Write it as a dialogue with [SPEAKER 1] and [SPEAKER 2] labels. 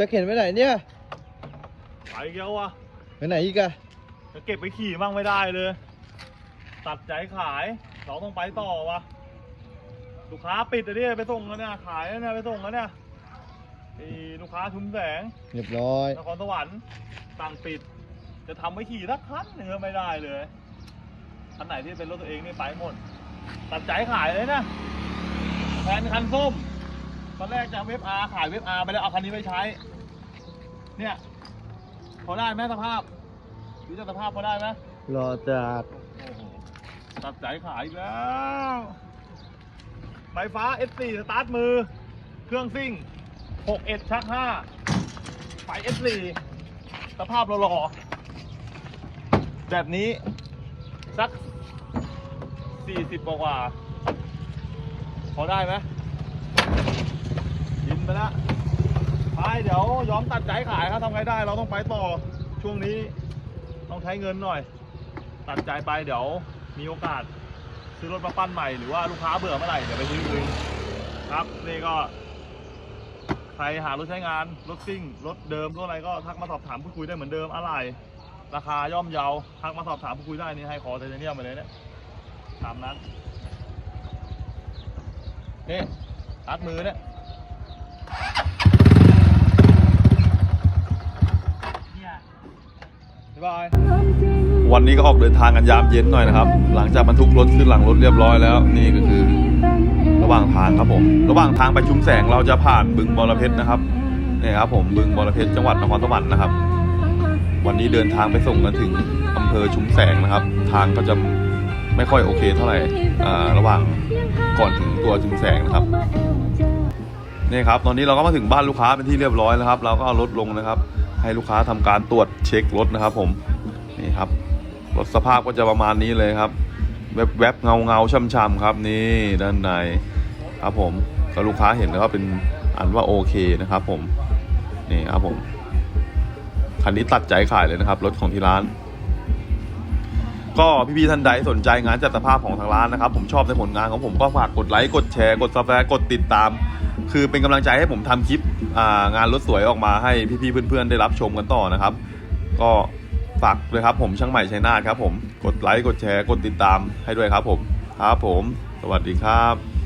[SPEAKER 1] จะเข็นไปไหนเนี่ย
[SPEAKER 2] ไปอีกแล้ววะ
[SPEAKER 1] ไปไหนอีกอะ
[SPEAKER 2] จะเก็บไปขี่บ้างไม่ได้เลย ตัดใจขายเราต้องไปต่อวะลูกค้าปิดอะดิไปส่งแล้วเนี่ยขายแล้วเนี่ยไปส่งแล้วเนี่ยไอ้ลูกค้าชุมแสง
[SPEAKER 1] เรียบร้อย
[SPEAKER 2] นครสวรรค์สั่งปิด จะทำไม่ขี่สักคันหนึ่งก็ไม่ได้เลยคันไหนที่เป็นรถตัวเองนี่ไปหมดตัดใจขายเลยนะแทนคันส้ม ตอนแรกจะเว็บอาขายเว็บอาไปแล้วเอาคันนี้ไปใช้ เนี่ย พอได้ไหมสภาพดูจากสภาพพอได้ไหม
[SPEAKER 1] รอจัด
[SPEAKER 2] โอ้โหตัดใจขายอีกแล้วไฟฟ้า S4 สตาร์ทมือ เครื่องซิ่ง61ชัก5ไฟ S4 สภาพหล่อๆแบบนี้ สัก 40 กว่ากว่าพอได้ไหมยิน ไปแล้วไปเดี๋ยวย้อมตัดใจขายครับทำไงได้ เราต้องไปต่อช่วงนี้ต้องใช้เงินหน่อย ตัดใจไปเดี๋ยวมีโอกาส ซื้อรถมาปั้นใหม่หรือว่าลูกค้าเบื่อเมื่อไหร่เดี๋ยวไปซื้อคืนครับนี่ก็ ใครหารถใช้งานรถซิ่งรถเดิมรถอะไรก็ทักมาสอบถามพูดคุยได้เหมือนเดิมอะไร ราคาย่อมเยาทักมาสอบถามพูดคุยได้นี่ให้คอไทเทเนียมไปเลยเนี่ยตามนั้นนี่ตัดมือเนี่ยบ๊ายบาย วันนี้ก็ออกเดินทางกันยามเย็นหน่อยนะครับ หลังจากบรรทุกรถขึ้นหลังรถเรียบร้อยแล้ว นี่ก็คือ ระหว่างทางครับผม ระหว่างทางไปชุมแสงเราจะผ่านบึงบอระเพชรนะครับนี่ครับผมบึงบอระเพชรจังหวัดนครสวรรค์นะครับ วันนี้เดินทางไปส่งกันถึงอำเภอชุมแสงนะครับ ทางก็จะไม่ค่อยโอเคเท่าไหร่ระหว่างก่อนถึงตัวชุมแสงนะครับ นี่ครับตอนนี้เราก็มาถึงบ้านลูกค้าเป็นที่เรียบร้อยแล้วครับ เราก็เอารถลงนะครับ ให้ลูกค้าทำการตรวจเช็ครถนะครับ ผมนี่ครับรถสภาพก็จะประมาณนี้เลยครับ แวบแวบเงาเงาช่ำช่ำๆครับ นี่ด้านในครับผมก็ลูกค้าเห็นแล้วก็เป็นอันว่าโอเคนะครับ ผมนี่ครับผมคันนี้ตัดใจขายเลยนะครับ รถของที่ร้าน ก็พี่ๆท่านใดสนใจงานจัดสภาพของทางร้านนะครับ ผมชอบในผลงานของผมก็ฝากกดไลค์กดแชร์กดซับสไครต์กดติดตาม คือเป็นกำลังใจให้ผมทำคลิปงานรถสวยออกมาให้พี่ๆเพื่อนๆได้รับชมกันต่อนะครับ ก็ฝากเลยครับผมช่างใหม่ชัยนาทครับผมกดไลค์กดแชร์กดติดตามให้ด้วยครับผมครับผม สวัสดีครับ